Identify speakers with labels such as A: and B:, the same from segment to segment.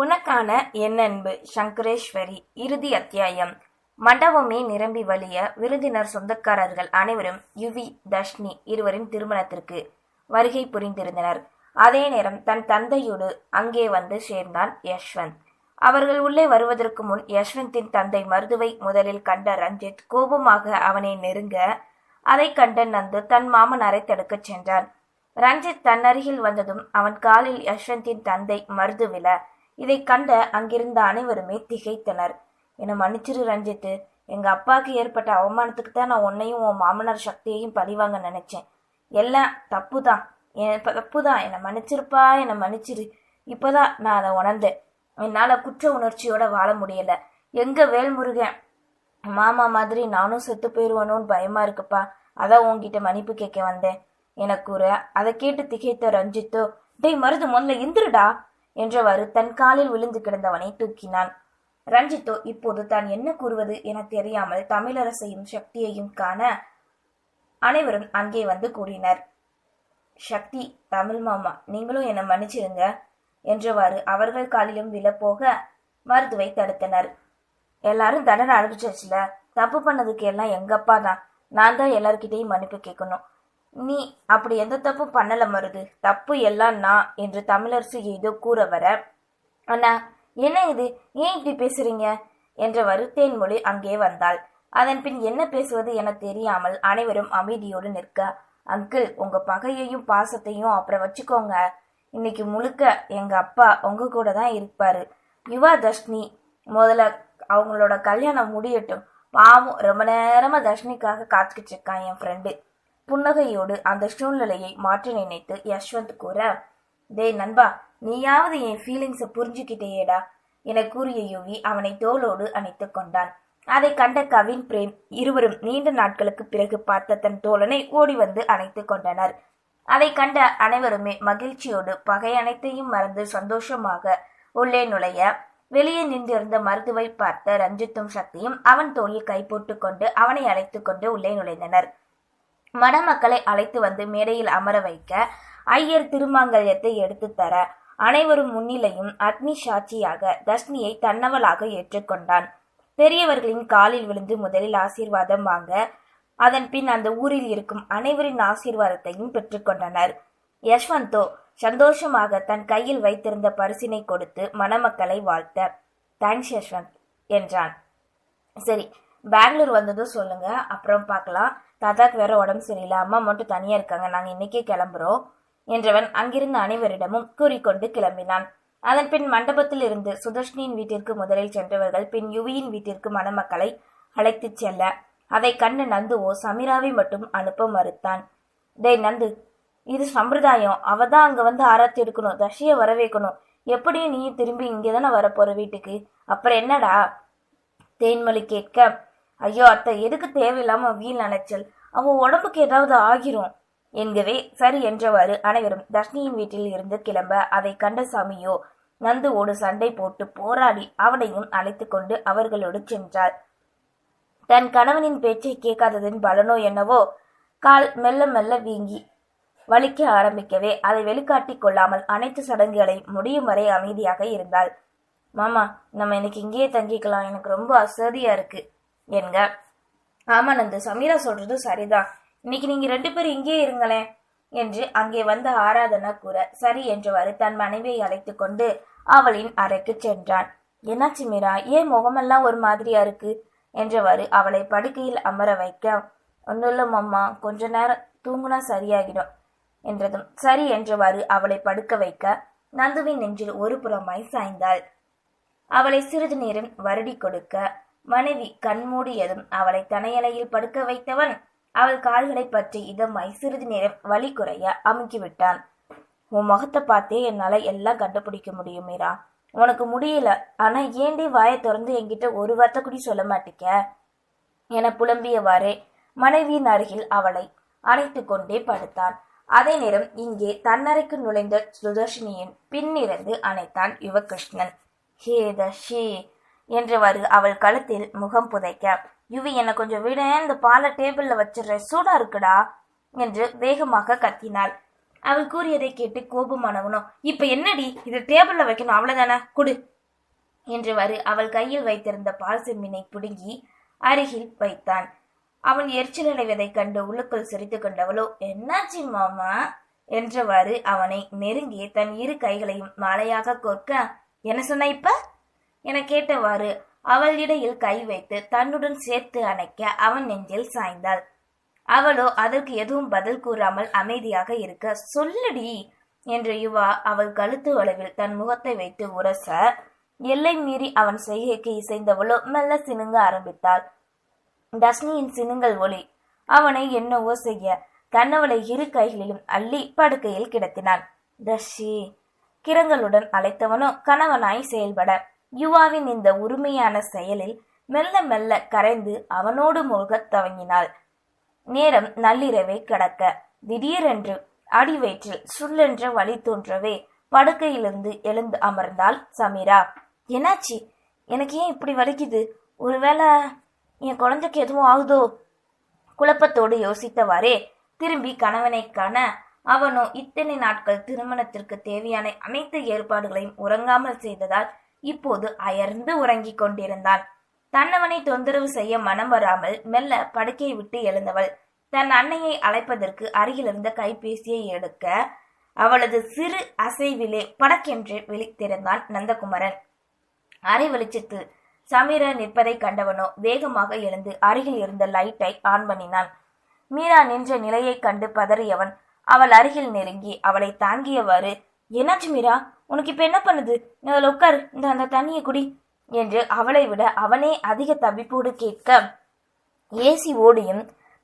A: உனக்கான என் அன்பு சங்கரேஸ்வரி இறுதி அத்தியாயம். மண்டபமே நிரம்பி வழிய விருந்தினர் சொந்தக்காரர்கள் அனைவரும் யுவி தஷ்னி இருவரின் திருமணத்திற்கு வருகை புரிந்திருந்தனர். அதே நேரம் தன் தந்தையோடு அங்கே வந்து சேர்ந்தான் யஷ்வந்த். அவர்கள் உள்ளே வருவதற்கு முன் யஷ்வந்தின் தந்தை மருதுவை முதலில் கண்ட ரஞ்சித் கோபமாக அவனை நெருங்க அதை கண்ட நந்து தன் மாமனாரை தடுக்கச் சென்றான். ரஞ்சித் தன்னருகில் வந்ததும் அவன் காலில் யஷ்வந்தின் தந்தை மருது விழ இதை கண்ட அங்கிருந்த அனைவருமே திகைத்தனர். என்னை மன்னிச்சிரு ரஞ்சித்து. எங்க அப்பாவுக்கு ஏற்பட்ட அவமானத்துக்கு தான் நான் உன்னையும் உன் மாமனார் சக்தியையும் பழிவாங்க நினைச்சேன். எல்லாம் தப்பு தான் என் தப்பு தான் என்னை மன்னிச்சிருப்பா. என்னை மன்னிச்சிரு. இப்போதான் நான் அதை உணர்ந்தேன். என்னால் குற்ற உணர்ச்சியோட வாழ முடியல. எங்க வேல்முருகன்? மாமா மாதிரி நானும் செத்து போயிடுவானோன்னு பயமா இருக்குப்பா. அதான் உன்கிட்ட மன்னிப்பு கேட்க வந்தேன். எனக்கு ஒரு அதை கேட்டு திகைத்த ரஞ்சித்தோ டேய் மருது முதல்ல எந்திருடா. என்றவாறு தன் காலில் விழுந்து கிடந்தவனை தூக்கினான். ரஞ்சித்தோ இப்போது தான் என்ன கூறுவது என தெரியாமல் தமிழரசையும் சக்தியையும் காண அனைவரும் அங்கே வந்து கூடினர். சக்தி தமிழ் மாமா நீங்களும் என்னை மன்னிச்சிருங்க என்றவாறு அவர்கள் காலிலும் விழப்போக மருதுவை தடுத்தனர். எல்லாரும் தண்டனை அனுப்பிச்சிருச்சுல தப்பு பண்ணதுக்கு எல்லாம் எங்கப்பா தான் நான் தான் எல்லார்கிட்டையும் மன்னிப்பு கேட்கணும். நீ அப்படி எந்த தப்பும் பண்ணல மருது. தப்பு எல்லாம் நான் என்று தமிழரசு ஏதோ கூற வர அண்ணா என்ன இது? ஏன் இப்படி பேசுறீங்க? வருத்தேன் மொழி அங்கே வந்தாள். அதன் பின் என்ன பேசுவது என தெரியாமல் அனைவரும் அமைதியோடு நிற்க அங்கிள் உங்க பகையையும் பாசத்தையும் அப்புறம் வச்சுக்கோங்க. இன்னைக்கு முழுக்க எங்க அப்பா உங்க கூட தான் இருப்பாரு. யுவா தர்ஷினி முதல்ல அவங்களோட கல்யாணம் முடியட்டும். பாவம் ரொம்ப நேரமா தர்ஷினிக்காக காத்துக்கிட்டு இருக்கான் என் ஃப்ரெண்டு புன்னகையோடு அந்த சூழ்நிலையை மாற்றி நினைத்து யஷ்வந்த் கூற டேய் நண்பா நீயாவது என் ஃபீலிங்ஸை புரிஞ்சுக்கிட்டேயேடா என கூறிய யுவி அவனை தோளோடு அணைத்து கொண்டான். அதை கண்ட கவின் பிரேம் இருவரும் நீண்ட நாட்களுக்கு பிறகு பார்த்த தன் தோழனை ஓடி வந்து அணைத்து கொண்டனர். அதை கண்ட அனைவருமே மகிழ்ச்சியோடு பகை அனைத்தையும் மறந்து சந்தோஷமாக உள்ளே நுழைய வெளியே நின்றிருந்த மருதுவை பார்த்த ரஞ்சித்தும் சக்தியும் அவன் தோளில் கை கொண்டு அவனை அழைத்துக்கொண்டு உள்ளே நுழைந்தனர். மணமக்களை அழைத்து வந்து மேடையில் அமர வைக்க ஐயர் திருமாங்கல்யத்தை எடுத்து தர அனைவரும் முன்னிலையும் அக்னி சாட்சியாக தர்ஷினியை தன்னவளாக ஏற்றுக்கொண்டான். பெரியவர்களின் காலில் விழுந்து முதலில் ஆசீர்வாதம் வாங்க அதன் பின் அந்த ஊரில் இருக்கும் அனைவரின் ஆசீர்வாதத்தையும் பெற்றுக்கொண்டனர் யஷ்வந்தோ சந்தோஷமாக தன் கையில் வைத்திருந்த பரிசினை கொடுத்து மணமக்களை வாழ்த்த தேங்க்ஸ் யஷ்வந்த் என்றான். சரி பெங்களூர் வந்ததும் சொல்லுங்க அப்புறம் பார்க்கலாம். தாத்தாக்கு வேற உடம்பு சரியில்லை. அம்மா மட்டும் தனியா இருக்காங்க. நாங்க இன்னைக்கே கிளம்புறோம் என்றவன் அங்கிருந்த அனைவரிடமும் கூறிக்கொண்டு கிளம்பினான். அதன் பின் மண்டபத்தில் இருந்து சுதர்ஷினியின் வீட்டிற்கு முதலில் சென்றவர்கள் பின் யுவியின் வீட்டிற்கு மணமக்களை அழைத்துச் செல்ல. அதை கண்டு நந்துவோ சமீராவை மட்டும் அனுப்ப மறுத்தான். டேய் நந்து இது சம்பிரதாயம். அவ தான் அங்க வந்து ஆராய்ச்சி எடுக்கணும். தர்ஷிய வரவேற்கணும். எப்படியும் நீ திரும்பி இங்கே தானே வரப்போற வீட்டுக்கு? அப்புறம் என்னடா? தேன்மொழி கேட்க ஐயோ அத்தை எதுக்கு தேவையில்லாம வீண் அலைச்சல்? அவன் உடம்புக்கு ஏதாவது ஆகிரும். என்கவே சரி என்றவாறு அனைவரும் தர்ஷினியின் வீட்டில் இருந்து கிளம்ப அதை கண்ட சாமியோ நந்துவோடு சண்டை போட்டு போராடி அவனையும் அழைத்து கொண்டு அவர்களோடு சென்றாள் தன் கணவனின் பேச்சை கேட்காததின் பலனோ என்னவோ கால் மெல்ல மெல்ல வீங்கி வலிக்க ஆரம்பிக்கவே அதை வெளிக்காட்டிக் கொள்ளாமல் அனைத்து சடங்குகளை முடியும் வரை அமைதியாக இருந்தாள். மாமா நம்ம இன்னைக்கு இங்கேயே தங்கிக்கலாம். எனக்கு ரொம்ப அசதியா இருக்கு. என்க. ஆமா நந்து சமீரா சொல்றது சரிதான். இன்னைக்கு நீங்க ரெண்டு பேரும் இங்கே இருங்களேன் என்று அங்கே வந்த ஆராதனா கூற சரி என்றவாறு தன் மனைவியை அழைத்து கொண்டு அவளின் அறைக்கு சென்றான். என்னாச்சு மீரா ஏன் முகமெல்லாம் ஒரு மாதிரியா இருக்கு? என்றவாறு அவளை படுக்கையில் அமர வைக்க ஒன்றும் இல்லை கொஞ்ச நேரம் தூங்குனா சரியாகிடும் என்றதும் சரி என்றவாறு அவளை படுக்க வைக்க நந்துவின் நெஞ்சில் ஒரு புறமாய் சாய்ந்தாள். அவளை சிறிது நேரம் வருடி கொடுக்க மனைவி கண்மூடியதும் அவளை தனையலையில் படுக்க வைத்தவன் அவள் கால்களை பற்றி இதமாய் சிறிது நேரம் வலி குறைய அமுக்கிவிட்டான். உன் முகத்தை பார்த்தே என்னால எல்லாம் கண்டுபிடிக்க முடியும் மீரா. உனக்கு முடியல. ஆனா ஏண்டி வாயை திறந்து என்கிட்ட ஒரு வார்த்தை கூட சொல்ல மாட்டிக்க என புலம்பியவாறே மனைவியின் அருகில் அவளை அணைத்து கொண்டே படுத்தான். அதே நேரம் இங்கே தன்னறைக்கு நுழைந்த சுதர்ஷினியின் பின்னிருந்து அணைத்தான் யுவகிருஷ்ணன். ஹே தஷி என்றவாறு அவள் கழுத்தில் முகம் புதைக்க யுவி என்னை கொஞ்சம் விட இந்த பாலை டேபிள்ல வச்சிடுற சூடா இருக்குடா என்று வேகமாக கத்தினாள். அவள் கூறியதை கேட்டு கோபமானவனும் இப்ப என்னடி இது டேபிள்ல வைக்கணும் அவ்வளவுதானே குடு என்றவாறு அவள் கையில் வைத்திருந்த பால் செம்மினை பிடுங்கி அருகில் வைத்தான். அவன் எரிச்சல் அடைவதை கண்டு உள்ளுக்குள் சிரித்து கொண்டவளோ என்னாச்சு மாமா? என்றவாறு அவனை நெருங்கி தன் இரு கைகளையும் மாலையாக கோர்க்க என்ன சொன்ன இப்ப? என கேட்டவாறு அவள் இடையில் கை வைத்து தன்னுடன் சேர்த்து அணைக்க அவன் நெஞ்சில் சாய்ந்தாள். அவளோ அதற்கு எதுவும் பதில் கூறாமல் அமைதியாக இருக்க சொல்லுடி என்ற யுவா அவள் கழுத்து வளைவில் தன் முகத்தை வைத்து உரச எல்லை மீறி அவன் செய்கைக்கு இசைந்தவளோ மெல்ல சினுங்க ஆரம்பித்தாள். தஷ்னியின் சினுங்கல் ஒளி அவனை என்னவோ செய்ய தன்னவளை இரு கைகளிலும் அள்ளி படுக்கையில் கிடத்தினான். தஷி கிரங்களுடன் அழைத்தவனோ கணவனாய் செயல்பட யுவாவின் இந்த உரிமையான செயலில் மெல்ல மெல்ல கரைந்து அவனோடு மூழ்கத் துவங்கினாள். நேரம் நள்ளிரவை கடக்க. திடீரென்று அடிவயிற்றில் சுள்ளென்ற வழி தோன்றவே படுக்கையிலிருந்து எழுந்து அமர்ந்தாள் சமீரா. என்னாச்சு? எனக்கு ஏன் இப்படி வலிக்குது? ஒருவேளை என் குழந்தைக்கு எதுவும் ஆகுதோ? குழப்பத்தோடு யோசித்தவாறே திரும்பி கணவனை காண அவனோ இத்தனை நாட்கள் திருமணத்திற்கு தேவையான அனைத்து ஏற்பாடுகளையும் உறங்காமல் செய்ததால் இப்போது அயர்ந்து உறங்கிக் கொண்டிருந்தான். தன்னவனை தொந்தரவு செய்ய மனம் வராமல் மெல்ல படுக்கையை விட்டு எழுந்தவள். தன் அன்னையை அழைப்பதற்கு அருகிலிருந்த கைபேசியை எடுக்க அவளது சிறு அசைவிலே படக்கென்று விழித்திருந்தான் நந்தகுமரன். அரை வெளிச்சத்தில் சமீர நிற்பதை கண்டவனோ வேகமாக எழுந்து அருகில் இருந்த லைட்டை ஆன் பண்ணினான். மீரா நின்ற நிலையை கண்டு பதறியவன் அவள் அருகில் நெருங்கி அவளை தாங்கியவாறு என்னாச்சு மீரா? உனக்கு இப்ப என்ன பண்ணுது? நீ அதில் உட்காரு. இந்த அந்த தண்ணியை குடி. என்று அவளை விட அவனே அதிக தவிப்போடு கேட்க ஏசி ஓடியும்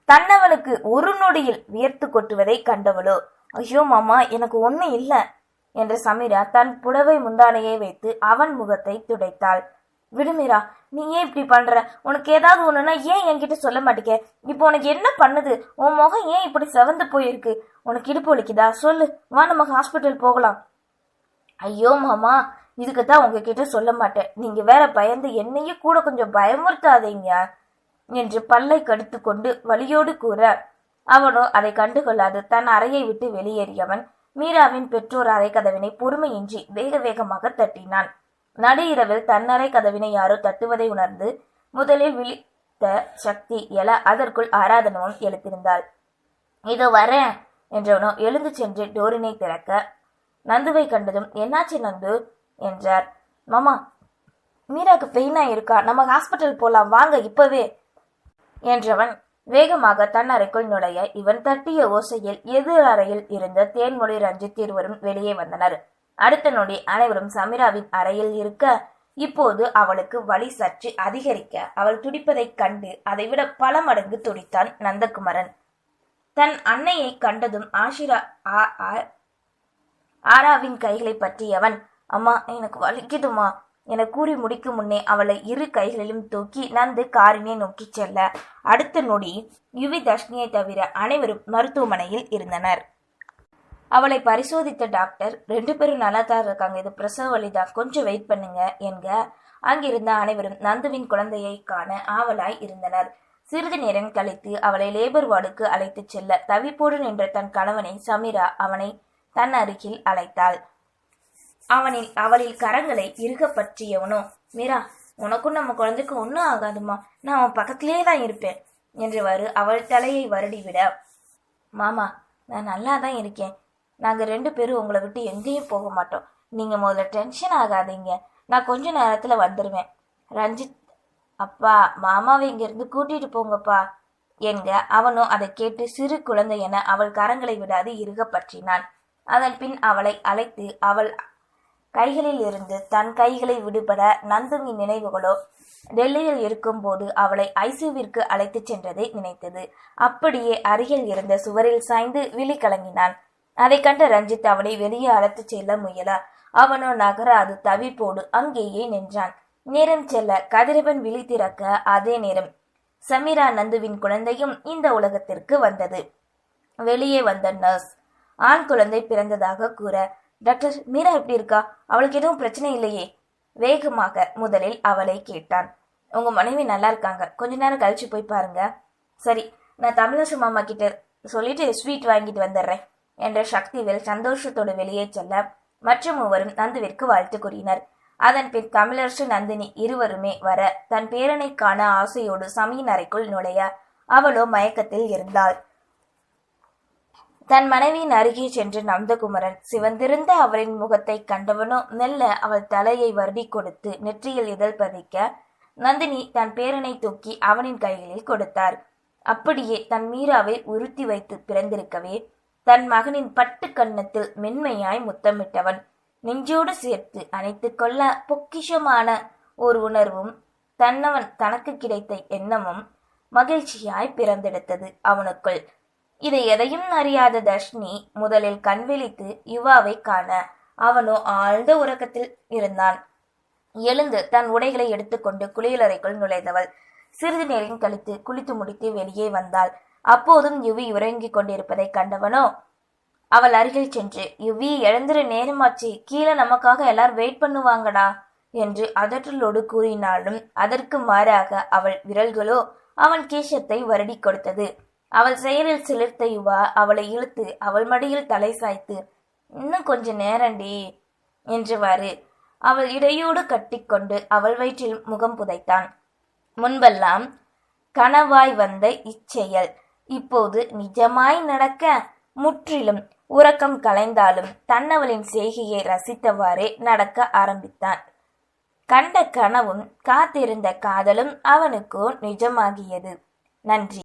A: தன்னவனுக்கு ஒரு நொடியில் வியர்த்து கொட்டுவதை கண்டவளோ ஐயோ மாமா எனக்கு ஒண்ணு இல்லை என்று சமீரா தன் புடவை முந்தானையை வைத்து அவன் முகத்தை துடைத்தாள். விடுமீரா நீ ஏன் இப்படி பண்ற? உனக்கு ஏதாவது ஒண்ணுன்னா ஏன் என்கிட்ட சொல்ல மாட்டேங்க? இப்போ உனக்கு என்ன பண்ணுது? உன் முகம் ஏன் இப்படி செவந்து போயிருக்கு? உனக்கு இடுப்பு வலிக்குதா? சொல்லு. வா நம்ம ஹாஸ்பிட்டல் போகலாம். ஐயோ மாமா இதுக்கு தான் உங்ககிட்ட சொல்ல மாட்டேன். நீங்க வேற பயந்து என்னையே கூட கொஞ்சம் பயமுறுத்தாதீங்க என்று பல்லை கடித்து கொண்டு வலியோடு கூற அவனோ அதை கண்டுகொள்ளாது தன் அறையை விட்டு வெளியேறியவன் மீராவின் பெற்றோர் அறை கதவினை பொறுமையின்றி வேக வேகமாக தட்டினான். நடு இரவில் தன்னறை கதவினை யாரோ தட்டுவதை உணர்ந்து முதலில் விழித்த சக்தி எல அதற்குள் ஆராதனமும் எழுத்திருந்தாள். இதோ வரேன் என்றவனோ எழுந்து சென்று டோரினை திறக்க நந்துவை கண்டதும் என்னாச்சு நந்து? என்றார். மாமா மீராக்கு பெயினா இருக்கா நம்ம ஹாஸ்பிட்டல் போலாம் வாங்க இப்பவே. என்றவன் வேகமாக தன் அறைக்குள் நுழைய இவன் தட்டிய ஓசையில் எதிர் அறையில் இருந்த தேன்மொழி ரஞ்சித் இருவரும் வெளியே வந்தனர். அடுத்த நொடி அனைவரும் சமீராவின் அறையில் இருக்க இப்போது அவளுக்கு வலி சற்று அதிகரிக்க அவள் துடிப்பதைக் கண்டு அதைவிட பல மடங்கு துடித்தான் நந்தகுமரன். தன் அன்னையை கண்டதும் ஆஷிரா ஆ- ஆ- ஆராவின் கைகளை பற்றியவன். அம்மா எனக்கு வலிக்குதுமா என கூறி முடிக்கும் முன்னே அவளை இரு கைகளிலும் தூக்கி நந்து காரினை நோக்கி செல்ல அடுத்த நொடி யுவி தர்ஷினியை தவிர அனைவரும் மருத்துவமனையில் இருந்தனர். அவளை பரிசோதித்த டாக்டர் ரெண்டு பேரும் நல்லா தான் இருக்காங்க. இது பிரசவ வழிதான் கொஞ்சம் வெயிட் பண்ணுங்க என்க அங்கிருந்த அனைவரும் நந்துவின் குழந்தையை காண ஆவலாய் இருந்தனர். சிறிது நேரம் கழித்து அவளை லேபர் வார்டுக்கு அழைத்துச் செல்ல தவிப்போடு நின்ற தன் கணவனை சமீரா அவனை தன் அருகில் அழைத்தாள். அவனில் அவளில் கரங்களை இறுக பற்றியவனோ மீரா உனக்கும் நம்ம குழந்தைக்கு ஒன்றும் ஆகாதுமா நான் அவன் பக்கத்திலே தான் இருப்பேன் என்றவாறு அவள் தலையை வருடிவிட மாமா நான் நல்லா தான் இருக்கேன். நாங்கள் ரெண்டு பேரும் உங்களை விட்டு எங்கேயும் போக மாட்டோம். நீங்கள் முதல்ல டென்ஷன் ஆகாதீங்க. நான் கொஞ்ச நேரத்தில் வந்துடுவேன் ரஞ்சித் அப்பா மாமாவை இங்கிருந்து கூட்டிட்டு போங்கப்பா என்க. அவனும் அதை கேட்டு சிறு குழந்தை என அவள் கரங்களை விடாது இருக பற்றினான் அதன் பின் அவளை அழைத்து அவள் கைகளில் இருந்து தன் கைகளை விடுபட நந்துவின் நினைவுகளோ டெல்லியில் இருக்கும்போது அவளை ஐசியூவிற்கு அழைத்துச் சென்றதை நினைத்தது. அப்படியே அருகில் இருந்த சுவரில் சாய்ந்து விழி கலங்கினான். அதை கண்ட ரஞ்சித் அவனை வெளியே அழைத்துச் செல்ல முயல. அவனோ நகராது தவிப்போடு அங்கேயே நின்றான். நேரம் செல்ல கதிரவன் விழி திறக்க அதே நேரம் சமீரா நந்துவின் குழந்தையும் இந்த உலகத்திற்கு வந்தது. வெளியே வந்த நர்ஸ் ஆண் குழந்தை பிறந்ததாக கூற டாக்டர் மீரா எப்படி இருக்கா? அவளுக்கு எதுவும் பிரச்சனை இல்லையே? வேகமாக முதலில் அவளை கேட்டான். உங்க மனைவி நல்லா இருக்காங்க. கொஞ்ச நேரம் கழிச்சு போய் பாருங்க. சரி நான் தமிழரசு மாமா கிட்ட சொல்லிட்டு ஸ்வீட் வாங்கிட்டு வந்துடுறேன் என்ற சக்திவேல் சந்தோஷத்தோடு வெளியே செல்ல மற்ற மூவரும் நந்துவிற்கு வாழ்த்து கூறினர். அதன் பின் தமிழரசு நந்தினி இருவருமே வர தன் பேரனை காண ஆசையோடு சமையின் அறைக்குள் நுழைய அவளோ மயக்கத்தில் இருந்தாள். தன் மனைவியின் அருகே சென்று நந்தகுமரன் சிவந்திருந்த அவளின் முகத்தை கண்டவனோ மெல்ல அவள் தலையை வருடி கொடுத்து நெற்றியில் இதழ் பதிக்க நந்தினி தன் பேரனை தூக்கி அவனின் கைகளில் கொடுத்தார். அப்படியே தன் மீராவை உறுத்தி வைத்து பிறந்திருக்கவே தன் மகனின் பட்டு கன்னத்தில் மென்மையாய் முத்தமிட்டவன். நெஞ்சோடு சேர்த்து அணைத்து கொள்ள பொக்கிஷமான ஒரு உணர்வும் தன்னவன் தனக்கு கிடைத்த எண்ணமும் மகிழ்ச்சியாய் பிறந்தெடுத்தது அவனுக்குள். இதை எதையும் அறியாத தர்ஷினி முதலில் கண்விழித்து யுவாவை காண அவனோ ஆழ்ந்த உறக்கத்தில் இருந்தான். எழுந்து தன் உடைகளை எடுத்துக்கொண்டு குளியலறைக்குள் நுழைந்தவள். சிறிது நேரம் கழித்து குளித்து முடித்து வெளியே வந்தாள். அப்போதும் யுவி உறங்கிக் கொண்டிருப்பதை கண்டவனோ? அவள் அருகில் சென்று யுவி எழுந்திர நேரமாச்சு. கீழே நமக்காக எல்லாரும் வெயிட் பண்ணுவாங்கடா என்று அதற்றலோடு கூறினாலும் அதற்கு மாறாக அவள் விரல்களோ அவன் கேசத்தை வருடி கொடுத்தது. அவள் செயலில் சிலிர்த்த யுவா அவளை இழுத்து அவள் மடியில் தலை சாய்த்து இன்னும் கொஞ்ச நேரண்டி என்றவாறு அவள் இடையோடு கட்டிக்கொண்டு அவள் வயிற்றில் முகம் புதைத்தான். முன்பெல்லாம் கனவாய் வந்த இச்செயல் இப்போது நிஜமாய் நடக்க முற்றிலும் உறக்கம் கலைந்தாலும் தன்னவளின் செய்கையை ரசித்தவாறே நடக்க ஆரம்பித்தான். கண்ட கனவும் காத்திருந்த காதலும் அவனுக்கோ நிஜமாகியது. நன்றி.